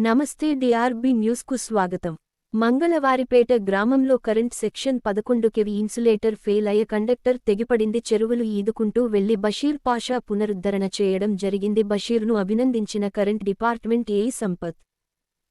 నమస్తే డిఆర్బి న్యూస్కు స్వాగతం. మంగళవారిపేట గ్రామంలో కరెంట్ సెక్షన్ పదకొండు కెవి ఇన్సులేటర్ ఫెయిల్ అయ్య కండక్టర్ తెగిపడింది. చెరువులు ఈదుకుంటూ వెళ్ళి బషీర్ పాషా పునరుద్ధరణ చేయడం జరిగింది. బషీర్ను అభినందించిన current department AE Sampath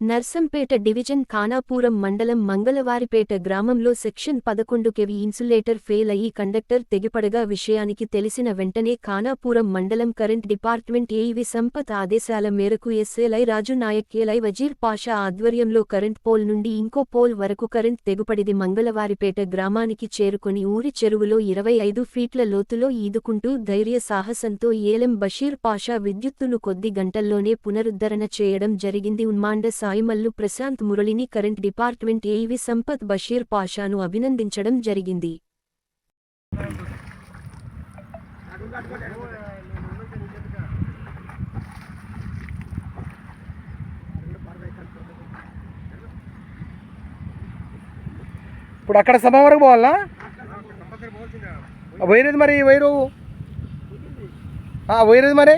Narsampet division Khanapuram మండలం మంగళవారిపేట గ్రామంలో సెక్షన్ పదకొండు కెవి ఇన్సులేటర్ ఫెయిల్ అయ్యి కండక్టర్ తెగిపడగా విషయానికి తెలిసిన వెంటనే ఖానాపూరం మండలం కరెంట్ డిపార్ట్మెంట్ ఏఈవి సంపత్ ఆదేశాల మేరకు ఎస్ఎల్ఐ రాజు నాయక్ ఏలై వజీర్ పాషా ఆధ్వర్యంలో కరెంట్ పోల్ నుండి ఇంకో పోల్ వరకు కరెంట్ తెగుపడిది మంగళవారిపేట గ్రామానికి చేరుకుని ఊరి చెరువులో ఇరవై ఐదు ఫీట్ల లోతులో ఈదుకుంటూ ధైర్య సాహసంతో ఏలెం బషీర్ పాషా విద్యుత్తును కొద్ది గంటల్లోనే పునరుద్ధరణ చేయడం జరిగింది. ఉన్మాండ సాయిమల్లు ప్రశాంత్ మురళిని కరెంట్ డిపార్ట్మెంట్ ఏఈవి సంపత్ బషీర్ పాషాను అభినందించడం జరిగింది. ఇప్పుడు అక్కడ సభ వరకు పోవాలా? వైరేది మరి వైరు ఆ వైరేది మరి?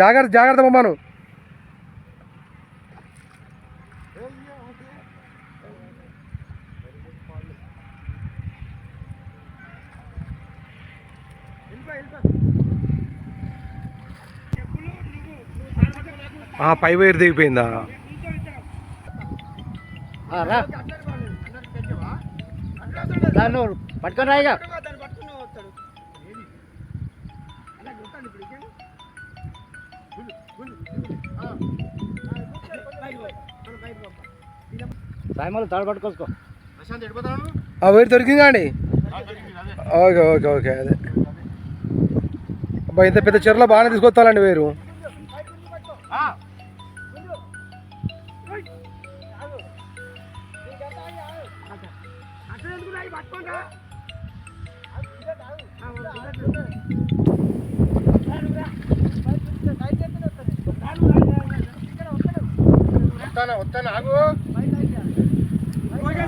జాగ్రత్త జాగ్రత్త బొమ్మను. పై వైర్ దిగిపోయిందా? దాన్ని పట్టుకొని రాయిగా. సాయమాలు తాడు పట్టుకోసుకో ఆ వైర్ దొరికిందా అండి? ఓకే ఓకే ఓకే అదే. అబ్బా ఇంత పెద్ద చెరువులో బాగానే తీసుకొస్తాలండి వేరు. వస్తానా వస్తానా ఆగు.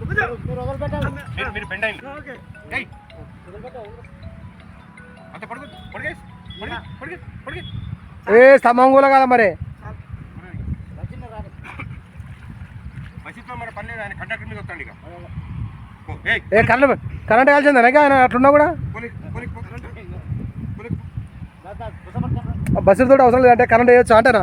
మీరు బెండ్ అంత పడుకో పడిగేసి ఏ స్తంభం కూడా కదా మరి? ఏ కరెంట్ కరెంట్ కాల్చిందా ఆయన అట్లున్నా కూడా? బస్సు తోటి అవసరం లేదంటే కరెంట్ వేయొచ్చు అంటేనా?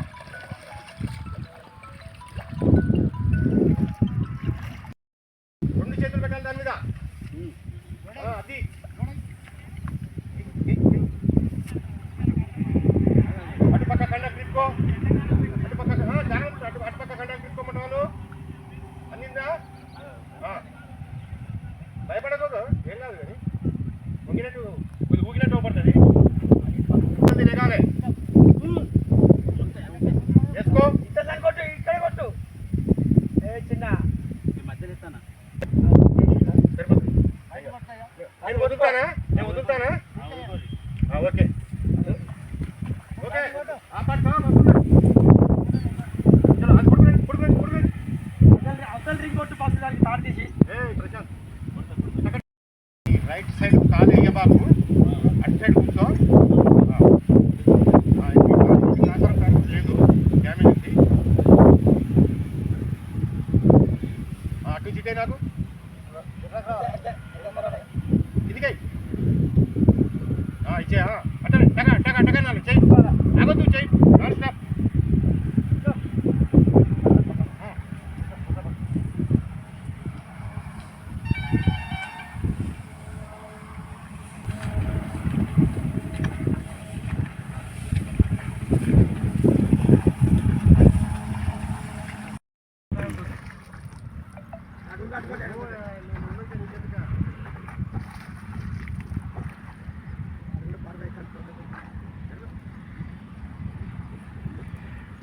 నేను వదులుతానా నేను వదులుతానా ఓకే ఓకే రైట్ సైడ్ కాలు వేయ బాబు అటు సైడ్ లేదు డ్యామేజ్ ఉంది అటు చిటే నాకు ఇచ్చే అట్ట టగ టగ టగ నాలుగు చెయ్యి ఆగొద్దు చెయ్యి నాన్ స్టాప్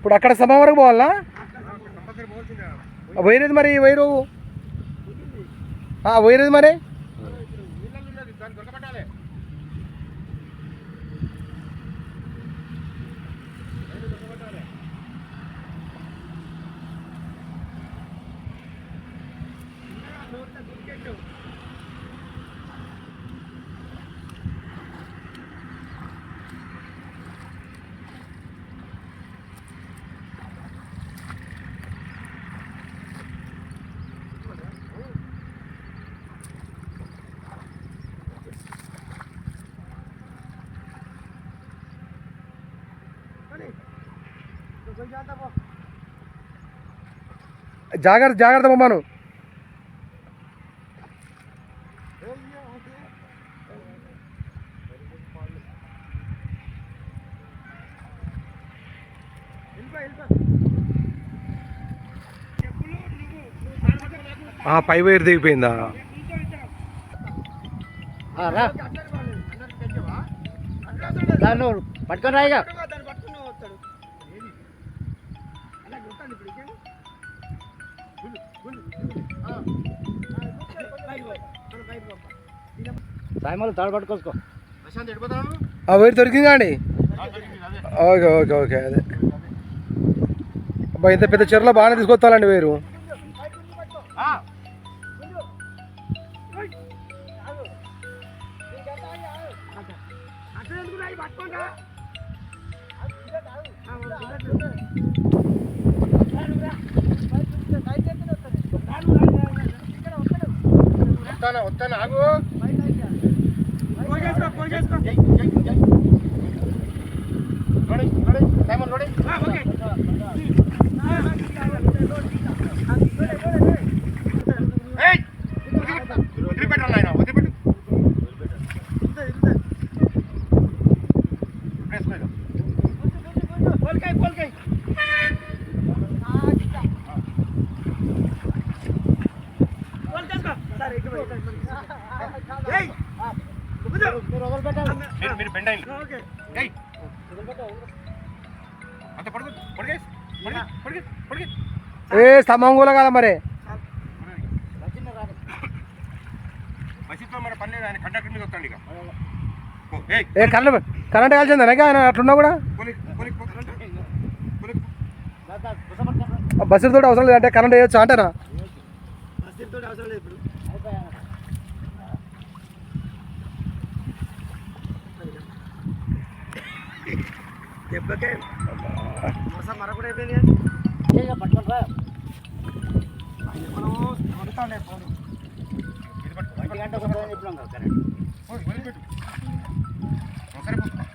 ఇప్పుడు అక్కడ స్తంభం వరకు పోవాలా వైరేది మరి వైరు వైరేది మరి? జాగ్రత్త జాగ్రత్త బొమ్మను ఆ, పై వైర్ దిగిపోయిందా? దాన్ని పట్టుకొని రాయిగా సాయమాలు తాడు పట్టుకోసుకో వైర్ దొరికిందా అండి? ఓకే ఓకే ఓకే అదే. అబ్బా ఇంత పెద్ద చెరువులో బాగానే తీసుకొస్తానండి వైరు. వస్తాను వస్తాను ఆగు. ನೋಡಿ ನೋಡಿ ಟೈಮಲ್ಲಿ ನೋಡಿ ಹಾಂ ಓಕೆ మీరు మీరు బెండ్ అయింది ఏయ్! అంత పడుకో పడిగేసి పడిగే పడిగే పడిగే ఏ స్తంభం కూడా కదా మరి? లేదు ఏ కరెంట్ కరెంట్ కాల్చిందా ఆయన అట్లున్నా కూడా? బస్సు తోటి అవసరం లేదంటే కరెంట్ వేయొచ్చు అంటేనా? పట్టుకొని రా ఇది పట్టు, ఇది గంట పట్టు. ఒక చెప్పినాం కదా కరెంట్ పోనీ, వదిలిపెట్టు. ఒకసారి పో.